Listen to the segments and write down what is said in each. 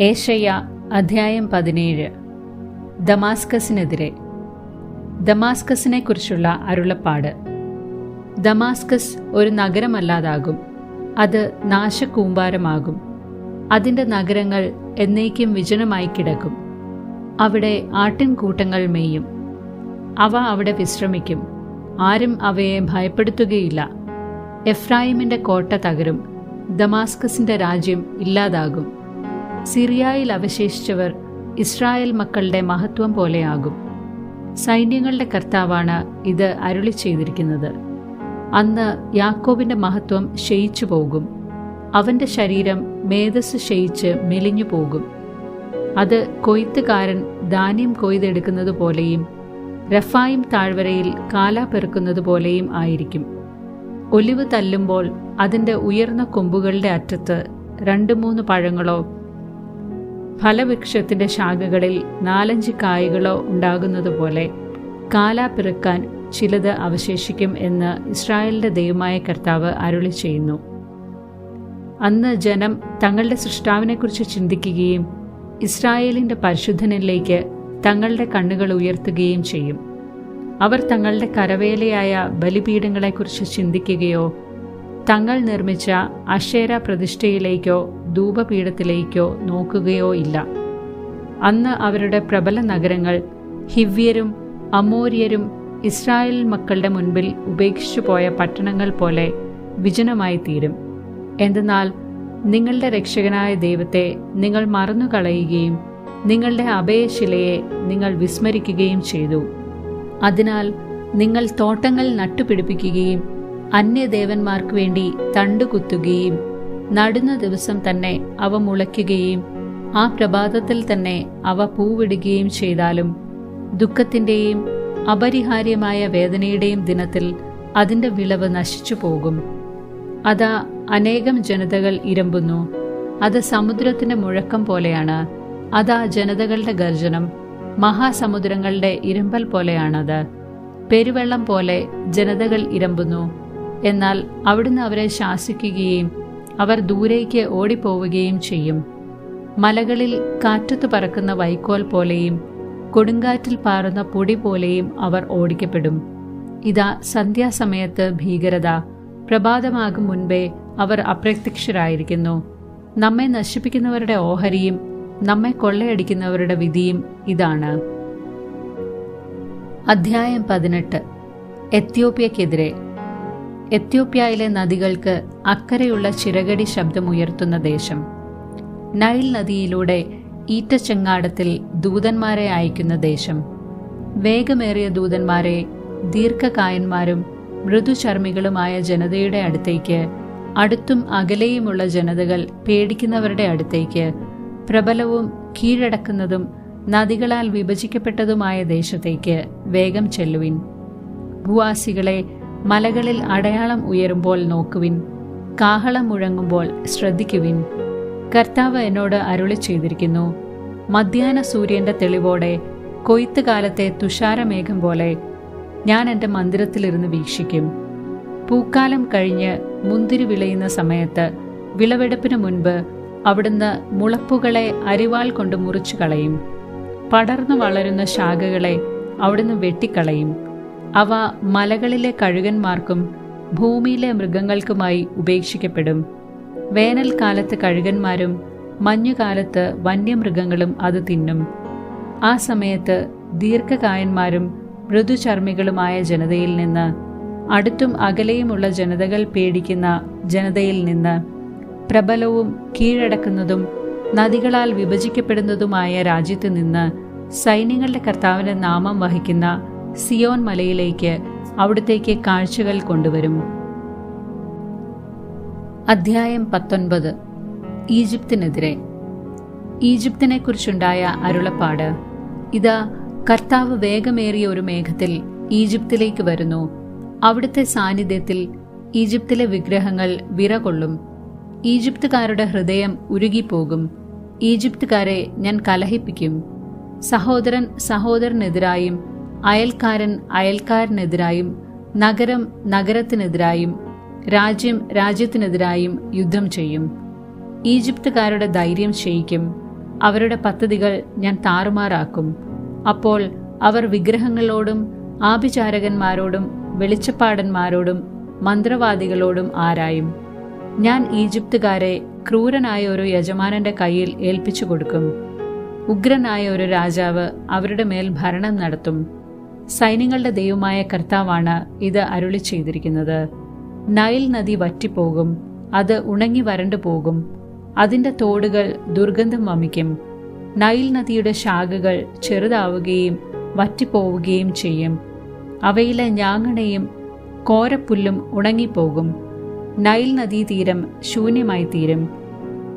ഏഷയ്യ അധ്യായം പതിനേഴ്. ദമാസ്കസിനെതിരെ. ദമാസ്കസിനെ കുറിച്ചുള്ള അരുളപ്പാട്. ദമാസ്കസ് ഒരു നഗരമല്ലാതാകും. അത് നാശകൂമ്പാരമാകും. അതിന്റെ നഗരങ്ങൾ എന്നേക്കും വിജനമായി കിടക്കും. അവിടെ ആട്ടിൻകൂട്ടങ്ങൾ മേയും. അവ അവിടെ വിശ്രമിക്കും. ആരും അവയെ ഭയപ്പെടുത്തുകയില്ല. എഫ്രായിമിന്റെ കോട്ട തകരും. ദമാസ്കസിന്റെ രാജ്യം ഇല്ലാതാകും. സിറിയയിൽ അവശേഷിച്ചവർ ഇസ്രായേൽ മക്കളുടെ മഹത്വം പോലെയാകും. സൈന്യങ്ങളുടെ കർത്താവാണ് ഇത് അരുളി ചെയ്തിരിക്കുന്നത്. അന്ന് യാക്കോബിന്റെ മഹത്വം ക്ഷയിച്ചു പോകും. അവന്റെ ശരീരം മേധസ് ക്ഷയിച്ച് മെലിഞ്ഞു പോകും. അത് കൊയ്ത്തുകാരൻ ധാന്യം കൊയ്തെടുക്കുന്നത് പോലെയും റഫായിം താഴ്വരയിൽ കാല പെറുക്കുന്നത് പോലെയും ആയിരിക്കും. ഒലിവ് തല്ലുമ്പോൾ അതിന്റെ ഉയർന്ന കൊമ്പുകളുടെ അറ്റത്ത് രണ്ട് മൂന്ന് പഴങ്ങളോ ഫലവൃക്ഷത്തിന്റെ ശാഖകളിൽ നാലഞ്ച് കായ്കളോ ഉണ്ടാകുന്നതുപോലെ കാല പിറക്കാൻ ചിലത് അവശേഷിക്കും എന്ന് ഇസ്രായേലിന്റെ ദൈവമായ കർത്താവ് അരുളി ചെയ്യുന്നു. അന്ന് ജനം തങ്ങളുടെ സൃഷ്ടാവിനെക്കുറിച്ച് ചിന്തിക്കുകയും ഇസ്രായേലിന്റെ പരിശുദ്ധനിലേക്ക് തങ്ങളുടെ കണ്ണുകൾ ഉയർത്തുകയും ചെയ്യും. അവർ തങ്ങളുടെ കരവേലയായ ബലിപീഠങ്ങളെക്കുറിച്ച് ചിന്തിക്കുകയോ തങ്ങൾ നിർമ്മിച്ച അക്ഷേര പ്രതിഷ്ഠയിലേക്കോ ധൂപപീഠത്തിലേക്കോ നോക്കുകയോ ഇല്ല. അന്ന് അവരുടെ പ്രബല നഗരങ്ങൾ ഹിവ്യരും അമോര്യരും ഇസ്രായേൽ മക്കളുടെ മുൻപിൽ ഉപേക്ഷിച്ചു പോയ പട്ടണങ്ങൾ പോലെ വിജനമായി തീരും. എന്തെന്നാൽ നിങ്ങളുടെ രക്ഷകനായ ദൈവത്തെ നിങ്ങൾ മറന്നുകളയുകയും നിങ്ങളുടെ അഭയശിലയെ നിങ്ങൾ വിസ്മരിക്കുകയും ചെയ്തു. അതിനാൽ നിങ്ങൾ തോട്ടങ്ങൾ നട്ടുപിടിപ്പിക്കുകയും അന്യദേവന്മാർക്ക് വേണ്ടി തണ്ടുകുത്തുകയും നടുന്ന ദിവസം തന്നെ അവ മുളയ്ക്കുകയും ആ പ്രഭാതത്തിൽ തന്നെ അവ പൂവിടുകയും ചെയ്താലും ദുഃഖത്തിന്റെയും അപരിഹാര്യമായ വേദനയുടെയും ദിനത്തിൽ അതിന്റെ വിളവ് നശിച്ചു പോകും അതാ അനേകം ജനതകൾ ഇരമ്പുന്നു. അത് സമുദ്രത്തിന്റെ മുഴക്കം പോലെയാണ്. അതാ ജനതകളുടെ ഗർജനം. മഹാസമുദ്രങ്ങളുടെ ഇരമ്പൽ പോലെയാണത്. പെരുവെള്ളം പോലെ ജനതകൾ ഇരമ്പുന്നു. എന്നാൽ അവിടുന്ന് അവരെ ശാസിക്കുകയും അവർ ദൂരേക്ക് ഓടിപ്പോവുകയും ചെയ്യും. മലകളിൽ കാറ്റത്തു പറക്കുന്ന വൈക്കോൽ പോലെയും കൊടുങ്കാറ്റിൽ പാറുന്ന പൊടി പോലെയും അവർ ഓടിക്കപ്പെടും. ഇതാ സന്ധ്യാസമയത്ത് ഭീകരത. പ്രഭാതമാകും മുൻപേ അവർ അപ്രത്യക്ഷരായിരിക്കുന്നു. നമ്മെ നശിപ്പിക്കുന്നവരുടെ ഓഹരിയും നമ്മെ കൊള്ളയടിക്കുന്നവരുടെ വിധിയും ഇതാണ്. അധ്യായം പതിനെട്ട്. എത്യോപ്യക്കെതിരെ. എത്യോപ്യയിലെ നദികൾക്ക് അക്കരെയുള്ള ചിറകടി ശബ്ദമുയർത്തുന്ന ദേശം. നൈൽ നദിയിലൂടെ ഈറ്റച്ചെങ്ങാടത്തിൽ ദൂതന്മാരെ അയക്കുന്ന ദേശം. വേഗമേറിയ ദൂതന്മാരെ ദീർഘകായന്മാരും മൃദുചർമ്മികളുമായ ജനതയുടെ അടുത്തേക്ക് അടുത്തും അകലെയുമുള്ള ജനതകൾ പേടിക്കുന്നവരുടെ അടുത്തേക്ക് പ്രബലവും കീഴടക്കുന്നതും നദികളാൽ വിഭജിക്കപ്പെട്ടതുമായ ദേശത്തേക്ക് വേഗം ചെല്ലുവിൻ. ഭൂവാസികളെ മലകളിൽ അടയാളം ഉയരുമ്പോൾ നോക്കുവിൻ. കാഹളം മുഴങ്ങുമ്പോൾ ശ്രദ്ധിക്കുവിൻ. കർത്താവ് എന്നോട് അരുളി ചെയ്തിരിക്കുന്നു മധ്യാഹ്ന സൂര്യന്റെ തെളിവോടെ കൊയ്ത്തുകാലത്തെ തുഷാരമേഘം പോലെ ഞാൻ എന്റെ മന്ദിരത്തിലിരുന്ന് വീക്ഷിക്കും. പൂക്കാലം കഴിഞ്ഞ് മുന്തിരി വിളയുന്ന സമയത്ത് വിളവെടുപ്പിന് മുൻപ് അവിടുന്ന് മുളപ്പുകളെ അരിവാൾ കൊണ്ട് മുറിച്ചു കളയും. പടർന്നു വളരുന്ന ശാഖകളെ അവിടുന്ന് വെട്ടിക്കളയും. അവ മലകളിലെ കഴുകന്മാർക്കും ഭൂമിയിലെ മൃഗങ്ങൾക്കുമായി ഉപേക്ഷിക്കപ്പെടും. വേനൽക്കാലത്ത് കഴുകന്മാരും മഞ്ഞുകാലത്ത് വന്യമൃഗങ്ങളും അത് തിന്നും. ആ സമയത്ത് ദീർഘകായന്മാരും മൃദുചർമ്മികളുമായ ജനതയിൽ നിന്ന് അടുത്തും അകലെയുമുള്ള ജനതകൾ പേടിക്കുന്ന ജനതയിൽ നിന്ന് പ്രബലവും കീഴടക്കുന്നതും നദികളാൽ വിഭജിക്കപ്പെടുന്നതുമായ രാജ്യത്തു നിന്ന് സൈന്യങ്ങളുടെ കർത്താവിന്റെ നാമം വഹിക്കുന്ന സിയോൻ മലയിലേക്ക് അവിടത്തേക്ക് കാഴ്ചകൾ കൊണ്ടുവരും. അധ്യായം പത്തൊൻപത്. ഈജിപ്തിനെതിരെ. ഈജിപ്തിനെ കുറിച്ചുണ്ടായ അരുളപ്പാട്. ഇതാ കർത്താവ് വേഗമേറിയ ഒരു മേഘത്തിൽ ഈജിപ്തിലേക്ക് വരുന്നു. അവിടുത്തെ സാന്നിധ്യത്തിൽ ഈജിപ്തിലെ വിഗ്രഹങ്ങൾ വിറകൊള്ളും. ഈജിപ്തുകാരുടെ ഹൃദയം ഉരുകിപ്പോകും. ഈജിപ്തുകാരെ ഞാൻ കലഹിപ്പിക്കും. സഹോദരൻ സഹോദരനെതിരായും അയൽക്കാരൻ അയൽക്കാരനെതിരായും നഗരം നഗരത്തിനെതിരായും രാജ്യം രാജ്യത്തിനെതിരായും യുദ്ധം ചെയ്യും. ഈജിപ്തുകാരുടെ ധൈര്യം ക്ഷയിക്കും. അവരുടെ പദ്ധതികൾ ഞാൻ താറുമാറാക്കും. അപ്പോൾ അവർ വിഗ്രഹങ്ങളോടും ആഭിചാരകന്മാരോടും വെളിച്ചപ്പാടന്മാരോടും മന്ത്രവാദികളോടും ആരായും. ഞാൻ ഈജിപ്തുകാരെ ക്രൂരനായ ഒരു യജമാനന്റെ കയ്യിൽ ഏൽപ്പിച്ചു കൊടുക്കും ഉഗ്രനായ ഒരു രാജാവ് അവരുടെ മേൽ ഭരണം നടത്തും. സൈന്യങ്ങളുടെ ദൈവമായ കർത്താവാണ് ഇത് അരുളി ചെയ്തിരിക്കുന്നത്. നൈൽ നദി വറ്റിപ്പോകും അത് ഉണങ്ങി വരണ്ടു പോകും. അതിന്റെ തോടുകൾ ദുർഗന്ധം വമിക്കും. നൈൽ നദിയുടെ ശാഖകൾ ചെറുതാവുകയും വറ്റിപ്പോവുകയും ചെയ്യും. അവയിലെ ഞാങ്ങണയും കോരപ്പുല്ലും ഉണങ്ങിപ്പോകും. നൈൽ നദീതീരം ശൂന്യമായി തീരും.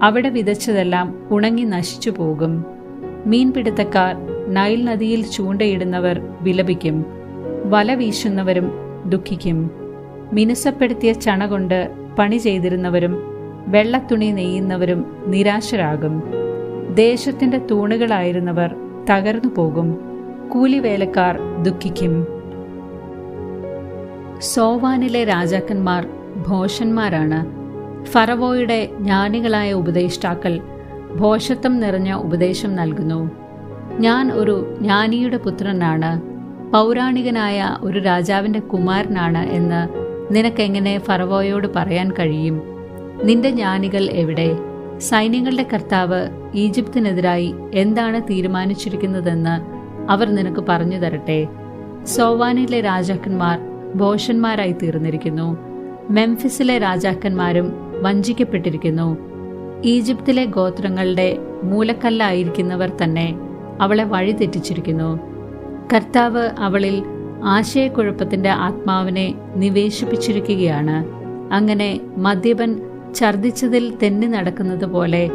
അവിടെ വിതച്ചതെല്ലാം ഉണങ്ങി നശിച്ചു പോകും. മീൻപിടുത്തക്കാർ നൈൽ നദിയിൽ ചൂണ്ടയിടുന്നവർ വിലപിക്കും. വല വീശുന്നവരും ദുഃഖിക്കും. മിനുസപ്പെടുത്തിയ ചണ കൊണ്ട് പണി ചെയ്തിരുന്നവരും വെള്ളത്തുണി നെയ്യുന്നവരും നിരാശരാകും. ദേശത്തിന്റെ തൂണുകളായിരുന്നവർ തകർന്നു പോകും. കൂലിവേലക്കാർ ദുഃഖിക്കും. സോവാനിലെ രാജാക്കന്മാർ ഭോഷന്മാരാണ്. ഫറവോയുടെ ജ്ഞാനികളായ ഉപദേഷ്ടാക്കൾ ഭോഷത്വം നിറഞ്ഞ ഉപദേശം നൽകുന്നു. ഞാൻ ഒരു ജ്ഞാനിയുടെ പുത്രനാണ്. പൗരാണികനായ ഒരു രാജാവിന്റെ കുമാരനാണ് എന്ന് നിനക്കെങ്ങനെ ഫറവോയോട് പറയാൻ കഴിയും? നിന്റെ ജ്ഞാനികൾ എവിടെ? സൈന്യങ്ങളുടെ കർത്താവ് ഈജിപ്തിനെതിരായി എന്താണ് തീരുമാനിച്ചിരിക്കുന്നതെന്ന് അവർ നിനക്ക് പറഞ്ഞു തരട്ടെ. സോവാനിലെ രാജാക്കന്മാർ ഭോഷന്മാരായി തീർന്നിരിക്കുന്നു. മെംഫിസിലെ രാജാക്കന്മാരും വഞ്ചിക്കപ്പെട്ടിരിക്കുന്നു. ഈജിപ്തിലെ ഗോത്രങ്ങളുടെ മൂലക്കല്ലായിരിക്കുന്നവർ തന്നെ അവളെ വഴിതെറ്റിച്ചിരിക്കുന്നു. കർത്താവ് അവളിൽ ആശയക്കുഴപ്പത്തിന്റെ ആത്മാവിനെ നിവേശിപ്പിച്ചിരിക്കുകയാണ്. അങ്ങനെ മദ്യപൻ ഛർദിച്ചതിൽ തെന്നി നടക്കുന്നത് പോലെ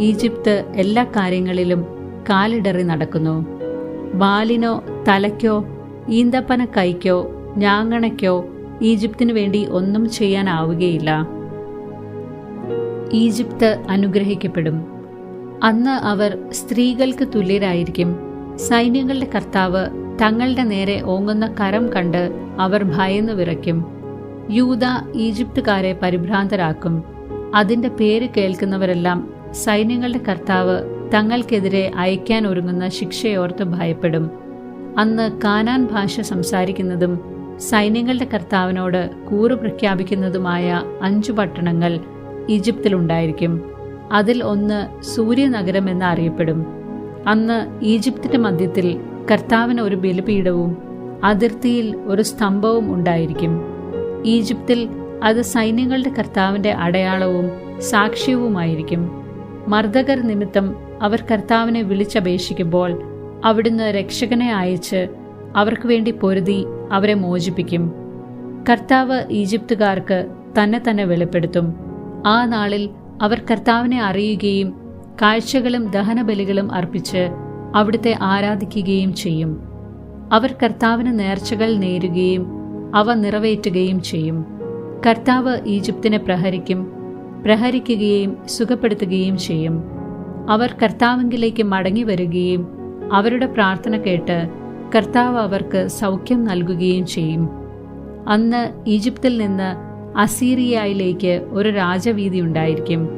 ഈജിപ്ത് എല്ലാ കാര്യങ്ങളിലും കാലിടറി നടക്കുന്നു. വാലിനോ തലയ്ക്കോ ഈന്തപ്പന കൈക്കോ ഞാങ്ങണയ്ക്കോ ഈജിപ്തിനു വേണ്ടി ഒന്നും ചെയ്യാനാവുകയില്ല. ഈജിപ്ത് അനുഗ്രഹിക്കപ്പെടും. അന്ന് അവർ സ്ത്രീകൾക്ക് തുല്യരായിരിക്കും. സൈന്യങ്ങളുടെ കർത്താവ് തങ്ങളുടെ നേരെ ഓങ്ങുന്ന കരം കണ്ട് അവർ ഭയന്ന് വിറയ്ക്കും. യൂത ഈജിപ്തുകാരെ പരിഭ്രാന്തരാക്കും. അതിന്റെ പേര് കേൾക്കുന്നവരെല്ലാം സൈന്യങ്ങളുടെ കർത്താവ് തങ്ങൾക്കെതിരെ അയക്കാൻ ഒരുങ്ങുന്ന ശിക്ഷയോർത്ത് ഭയപ്പെടും. അന്ന് കാനാൻ ഭാഷ സംസാരിക്കുന്നതും സൈന്യങ്ങളുടെ കർത്താവിനോട് കൂറു പ്രഖ്യാപിക്കുന്നതുമായ അഞ്ചു പട്ടണങ്ങൾ ഈജിപ്തിലുണ്ടായിരിക്കും. അതിൽ ഒന്ന് സൂര്യനഗരം എന്ന് അറിയപ്പെടും അന്ന് ഈജിപ്തിന്റെ മധ്യത്തിൽ കർത്താവിന് ഒരു ബലിപീഠവും അതിർത്തിയിൽ ഒരു സ്തംഭവും ഉണ്ടായിരിക്കും. ഈജിപ്തിൽ അത് സൈന്യങ്ങളുടെ കർത്താവിന്റെ അടയാളവും സാക്ഷ്യവുമായിരിക്കും. മർദ്ദകർ നിമിത്തം അവർ കർത്താവിനെ വിളിച്ചപേക്ഷിക്കുമ്പോൾ അവിടുന്ന് രക്ഷകനെ അയച്ച് അവർക്ക് വേണ്ടി പൊരുതി അവരെ മോചിപ്പിക്കും. കർത്താവ് ഈജിപ്തുകാർക്ക് തന്നെ തന്നെ വെളിപ്പെടുത്തും. ആ നാളിൽ അവർ കർത്താവിനെ അറിയുകയും കാഴ്ചകളും ദഹനബലികളും അർപ്പിച്ച് അവിടുത്തെ ആരാധിക്കുകയും ചെയ്യും. അവർ കർത്താവിന് നേർച്ചകൾ നേരുകയും അവ നിറവേറ്റുകയും ചെയ്യും. കർത്താവ് ഈജിപ്തിനെ പ്രഹരിക്കും പ്രഹരിക്കുകയും സുഖപ്പെടുത്തുകയും ചെയ്യും. അവർ കർത്താവിങ്കിലേക്ക് മടങ്ങി വരികയും അവരുടെ പ്രാർത്ഥന കേട്ട് കർത്താവ് അവർക്ക് സൗഖ്യം നൽകുകയും ചെയ്യും. അന്ന് ഈജിപ്തിൽ നിന്ന് അസീറിയയിലേക്ക് ഒരു രാജവീതി ഉണ്ടായിരിക്കും.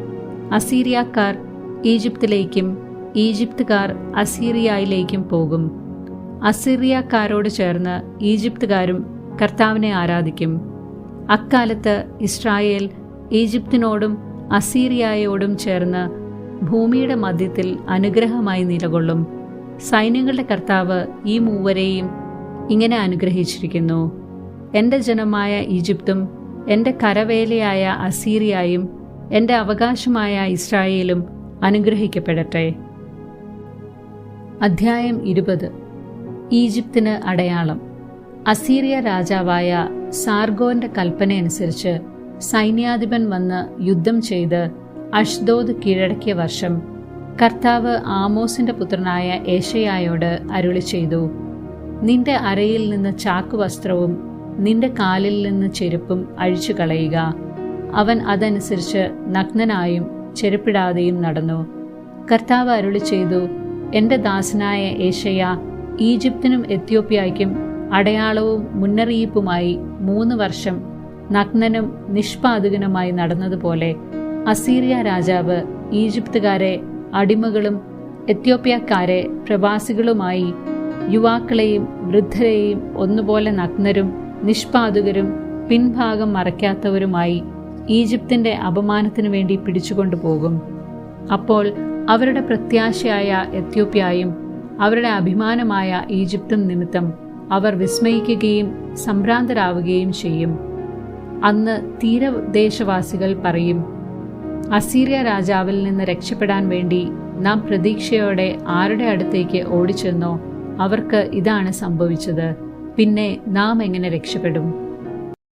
അസീറിയക്കാർ ഈജിപ്തിലേക്കും ഈജിപ്തുകാർ അസീറിയയിലേക്കും പോകും. അസീറിയക്കാരോട് ചേർന്ന് ഈജിപ്തുകാരും കർത്താവിനെ ആരാധിക്കും. അക്കാലത്ത് ഇസ്രായേൽ ഈജിപ്തിനോടും അസീറിയയോടും ചേർന്ന് ഭൂമിയുടെ മധ്യത്തിൽ അനുഗ്രഹമായി നിലകൊള്ളും. സൈന്യങ്ങളുടെ കർത്താവ് ഈ മൂവരെയും ഇങ്ങനെ അനുഗ്രഹിച്ചിരിക്കുന്നു. എന്റെ ജനമായ ഈജിപ്തും എന്റെ കരവേലയായ അസീറിയായും എന്റെ അവകാശമായ ഇസ്രായേലും അനുഗ്രഹിക്കപ്പെടട്ടെ. അധ്യായം ഇരുപത്. ഈജിപ്തിന് അടയാളം. അസീറിയ രാജാവായ സാർഗോന്റെ കൽപ്പനയനുസരിച്ച് സൈന്യാധിപൻ വന്ന് യുദ്ധം ചെയ്ത് അഷ്ദോദ് കീഴടക്കിയ വർഷം കർത്താവ് ആമോസിന്റെ പുത്രനായ ഏഷയായോട് അരുളി ചെയ്തു നിന്റെ അരയിൽ നിന്ന് ചാക്കുവസ്ത്രവും നിന്റെ കാലിൽ നിന്ന് ചെരുപ്പും അഴിച്ചു കളയുക. അവൻ അതനുസരിച്ച് നഗ്നനായും ചെരുപ്പിടാതെയും നടന്നു. കർത്താവ് അരുളി ചെയ്തു എന്റെ ദാസനായ ഏഷയ ഈജിപ്തിനും എത്യോപ്യയ്ക്കും അടയാളവും മുന്നറിയിപ്പുമായി മൂന്ന് വർഷം നഗ്നനും നിഷ്പാതുകനുമായി നടന്നതുപോലെ അസീറിയ രാജാവ് ഈജിപ്തുകാരെ അടിമകളും എത്യോപ്യക്കാരെ പ്രവാസികളുമായി യുവാക്കളെയും വൃദ്ധരെയും ഒന്നുപോലെ നഗ്നരും നിഷ്പാതുകരും പിൻഭാഗം മറയ്ക്കാത്തവരുമായി ഈജിപ്തിന്റെ അപമാനത്തിനു വേണ്ടി പിടിച്ചുകൊണ്ടുപോകും അപ്പോൾ അവരുടെ പ്രത്യാശയായ എത്യോപ്യയും അവരുടെ അഭിമാനമായ ഈജിപ്തും നിമിത്തം അവർ വിസ്മയിക്കുകയും സംഭ്രാന്തരാവുകയും ചെയ്യും. അന്ന് തീരദേശവാസികൾ പറയും അസീറിയ രാജാവിൽ നിന്ന് രക്ഷപ്പെടാൻ വേണ്ടി നാം പ്രതീക്ഷയോടെ ആരുടെ അടുത്തേക്ക് ഓടിച്ചെന്നോ അവർക്ക് ഇതാണ് സംഭവിച്ചത്. പിന്നെ നാം എങ്ങനെ രക്ഷപ്പെടും?